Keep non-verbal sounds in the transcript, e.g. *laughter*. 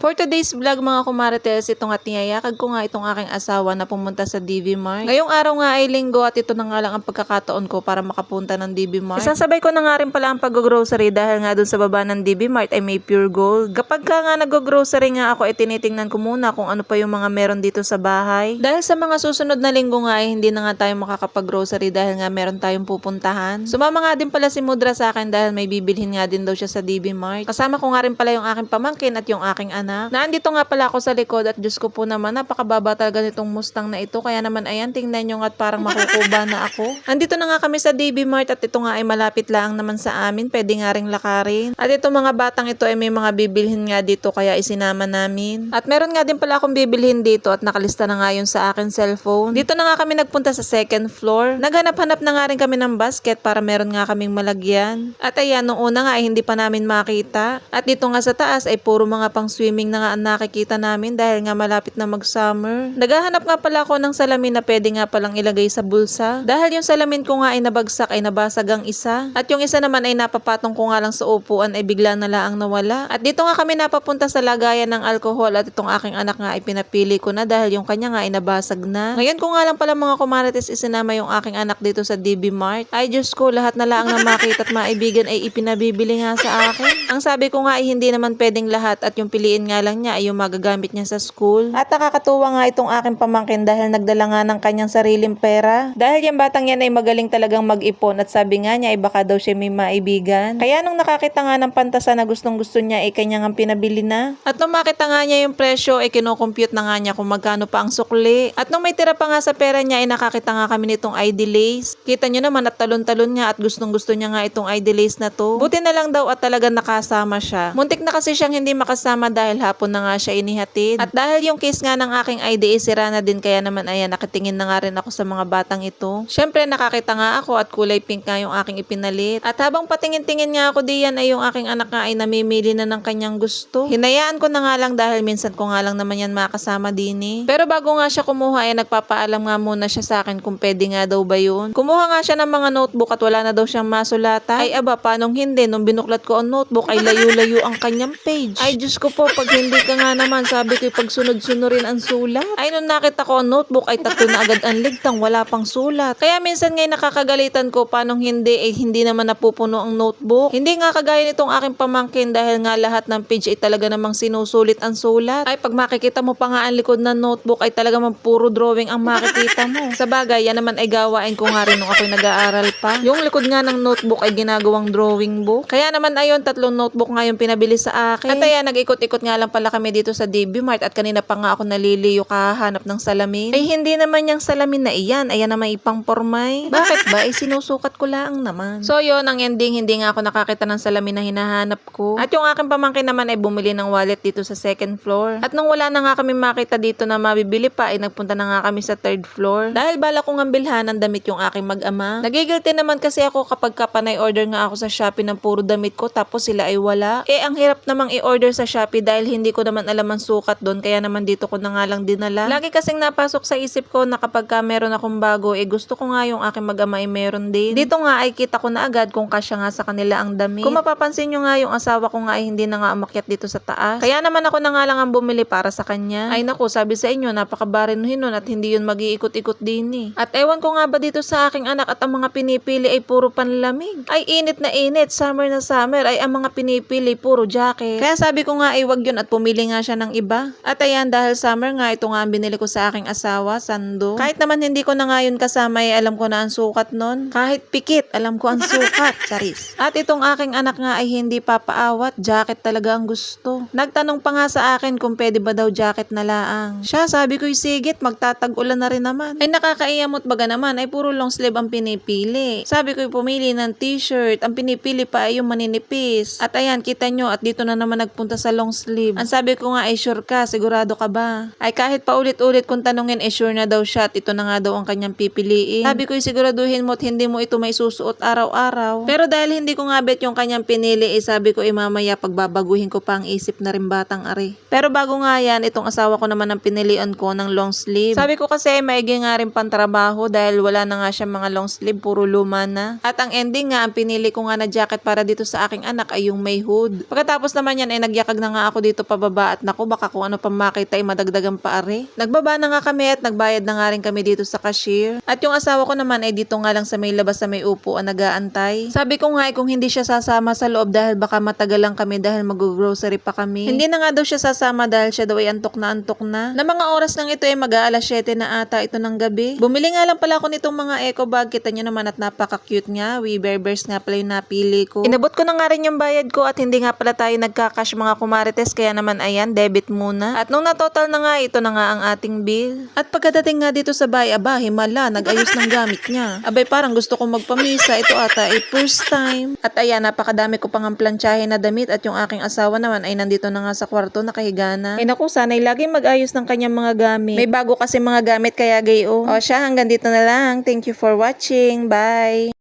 For today's vlog mga kumarites, itong at niyayakag ko nga itong aking asawa na pumunta sa DV Mart. Ngayong araw nga ay linggo at ito na nga lang ang pagkakataon ko para makapunta ng DV Mart. Isasabay ko na nga rin pala ang pag-grocery dahil nga dun sa baba ng DV Mart ay may pure gold. Kapag ka nga nag-grocery nga ako ay tinitingnan ko muna kung ano pa yung mga meron dito sa bahay. Dahil sa mga susunod na linggo nga ay hindi na nga tayo makakapag-grocery dahil nga meron tayong pupuntahan. Sumama nga din pala si Mudra sa akin dahil may bibilhin nga din daw siya sa DB Mart. Kasama ko nga rin pala yung aking pamangkin at yung aking anak. Naandito nga pala ako sa likod at Diyos ko po naman napakababa talaga nitong Mustang na ito. Kaya naman ayan tingnan nyo nga at parang makukuba na ako. *laughs* Andito na nga kami sa DB Mart at ito nga ay malapit lang naman sa amin. Pwede nga ring lakarin. At itong mga batang ito ay may mga bibilhin nga dito kaya isinama namin. At meron nga din pala akong bibilhin dito at nakalista na nga yun sa akin cellphone. Dito na nga kami nagpunta sa second floor. Naghanap-hanap na nga rin kami ng basket para meron nga kaming malagyan. At ayan, nung una nga ay hindi pa namin makita. At dito nga sa taas ay puro mga pang swimming na nga ang nakikita namin dahil nga malapit na mag-summer. Naghahanap nga pala ako ng salamin na pwede nga palang ilagay sa bulsa. Dahil yung salamin ko nga ay nabagsak ay nabasag ang isa. At yung isa naman ay napapatong ko nga lang sa upuan ay bigla na lang nawala. At dito nga kami napapunta sa lagayan ng alcohol at itong aking anak nga ay pinapili ko na dahil yung kanya nga ay nabasag na. Ngayon ko nga lang pala mga kumarites isinama yung aking anak dito sa DB Mart. Ay Diyos ko, lahat na lang na makita at maibigan ay ipinabibili nga sa akin. Ang sabi ko nga ay hindi naman pwedeng lahat at yung piliin nga lang niya ay yung magagamit niya sa school. At nakakatuwa nga itong aking pamangkin dahil nagdala nga ng kanyang sariling pera. Dahil yung batang yan ay magaling talagang mag-ipon at sabi nga niya ay baka daw siya may maibigan. Kaya nung nakakita nga ng pantasa na gustong gusto niya ay kanya nga pinabili na. At nung makita nga niya yung presyo ay kinocompute na nga niya kung magkano pa ang sukli. At nung may tira pa nga sa pera niya ay nakakita nga kami nitong ID lace. Kita niyo naman at talon-talon nga at gustong gusto niya nga itong ID lace na to. Buti na lang daw at talagang nakasama siya. Muntik na kasi siyang hindi makasama dahil hapon na nga siya inihatid. At dahil yung case nga ng aking ID is sira na din kaya naman ayan nakatingin na nga rin ako sa mga batang ito. Syempre nakakita nga ako at kulay pink nga yung aking ipinalit. At habang patingin-tingin nga ako diyan ay yung aking anak nga ay namimili na ng kanyang gusto. Hinayaan ko na nga lang dahil minsan ko nga lang naman yan makasama din eh. Pero bago nga siya kumuha ay nagpapaalam nga muna siya sa akin kung pwede nga daw ba yun. Kumuha nga siya ng mga notebook at wala na daw siyang masulata. Ay aba, panong hindi? Nung binuklat ko ang notebook ay layo-layo ang kanyang page. Ay Diyos ko po, pag hindi ka nga naman, sabi ko pag sunod-sunurin ang sulat. Ay nung nakita ko ang notebook ay tatlo na agad ang ligtang, wala pang sulat. Kaya minsan ngay nakakagalitan ko, panong hindi, eh hindi naman napupuno ang notebook. Hindi nga kagaya nitong aking pamangkin dahil nga lahat ng page ay talaga namang sinusulit ang sulat. Ay pag makikita mo pa nga ang likod ng notebook ay talaga mang puro drawing ang makikita mo. Sa bagay, yan naman ay gawain ko nga rin nung ako'y nag-aaral pa. Yung likod nga ng notebook ay ginagawang drawing book. Kaya naman ayon, tatlong notebook nga yung pinabili sa akin. At ayan, nag-ikot-ikot nga lang pala kami dito sa DB Mart at kanina pa nga ako naliliyo kahanap ng salamin. Ay hindi naman yung salamin na iyan, ayan naman ipang pormay. *laughs* Bakit ba? Ay sinusukat ko lang naman. So yon ang ending, hindi nga ako nakakita ng salamin na hinahanap ko. At yung aking pamangkin naman ay bumili ng wallet dito sa second floor. At nung wala na nga kami makita dito na mabibili pa, ay nagpunta na nga kami sa third floor. Dahil bala kong ang bilhan ng damit yung aking mag-ama. Nagigilty naman kasi ako kapag kapanay order nga ako sa Shopee ng puro damit ko tapos sila ay wala. Eh ang hirap namang i-order sa Shopee dahil hindi ko naman alam ang sukat doon kaya naman dito ko na nga lang dinala. Lagi kasing napasok sa isip ko na kapag ka meron akong bago, eh gusto ko nga yung aking mag-ama ay meron din. Dito nga ay kita ko na agad kung kasya nga sa kanila ang damit. Kung mapapansin nyo nga yung asawa ko nga ay hindi na nga umakyat dito sa taas. Kaya naman ako na nga lang ang bumili para sa kanya. Ay naku, sabi sa inyo, napakabarinuhin nun at hindi yun mag-iikot-ikot din eh. At ewan ko nga ba dito sa aking anak at ang mga pinipili ay puro panlamig. Ay init na init, summer na summer, ay ang mga pinipili puro jacket. Kaya sabi ko nga ay wag yun at pumili nga siya ng iba. At ayan, dahil summer nga, ito nga ang binili ko sa aking asawa, sando. Kahit naman hindi ko na nga yun kasama, ay alam ko na ang sukat nun. Kahit pikit, alam ko ang sukat, *laughs* charis. At itong aking anak nga ay hindi papaawat, jacket talaga ang gusto. Nagtanong pa nga sa akin kung pwede ba daw jacket na laang. Siya, sabi ko, sigit, magtatag-ulan na rin naman. Ay nakakaiyamot baga naman, ay puro long sleeve ang pinipili. Sabi ko, pumili ng t-shirt, ang pinipili pa ay yung maninipis. At ayan, kita nyo, at dito na naman nagpunta sa long sleeve. Sleeve. Ang sabi ko nga ay sure ka, sigurado ka ba? Ay kahit pa ulit-ulit kung tanungin ay sure na daw siya at ito na nga daw ang kanyang pipiliin. Sabi ko ay siguraduhin mo at hindi mo ito may susuot araw-araw. Pero dahil hindi ko nga bet yung kanyang pinili, eh sabi ko ay mamaya pagbabaguhin ko pa ang isip na rin batang ari. Pero bago nga yan, itong asawa ko naman ang pinilian ko ng long sleeve. Sabi ko kasi ay maigi nga rin pantrabaho dahil wala na nga siya mga long sleeve, puro luma na. At ang ending nga, ang pinili ko nga na jacket para dito sa aking anak ay yung may hood. Pagkatapos naman yan ay nagyakag na nga ako dito pababa at naku baka kung ano pa makita ay madagdagan pa ari. Nagbaba na nga kami at nagbayad na nga rin kami dito sa cashier. At yung asawa ko naman ay dito nga lang sa may labas sa may upo ang nagaantay. Sabi ko nga ay kung hindi siya sasama sa loob dahil baka matagal lang kami dahil mag-grocery pa kami. Hindi na nga daw siya sasama dahil siya daw ay antok na antok na. Na mga oras lang ito ay mag-aalas 7 na ata ito ng gabi. Bumili nga lang pala ako nitong mga eco bag. Kita nyo naman at napaka-cute nga. We Bear Bears nga pala yung napili ko. Inabot ko na nga rin yung bayad ko at hindi nga pala tayo nagkakash mga kumarites. Kaya naman ayan, debit muna. At nung na-total na nga, ito na nga ang ating bill. At pagkadating nga dito sa bahay, aba, himala, nag-ayos ng gamit niya. Abay, parang gusto kong magpamisa. Ito ata ay first time. At ayan, napakadami ko pang ang na damit at yung aking asawa naman ay nandito na nga sa kwarto, nakahiga na. Ay naku, sana ay laging mag-ayos ng kanyang mga gamit. May bago kasi mga gamit kaya gayo. O siya, hanggang dito na lang. Thank you for watching. Bye!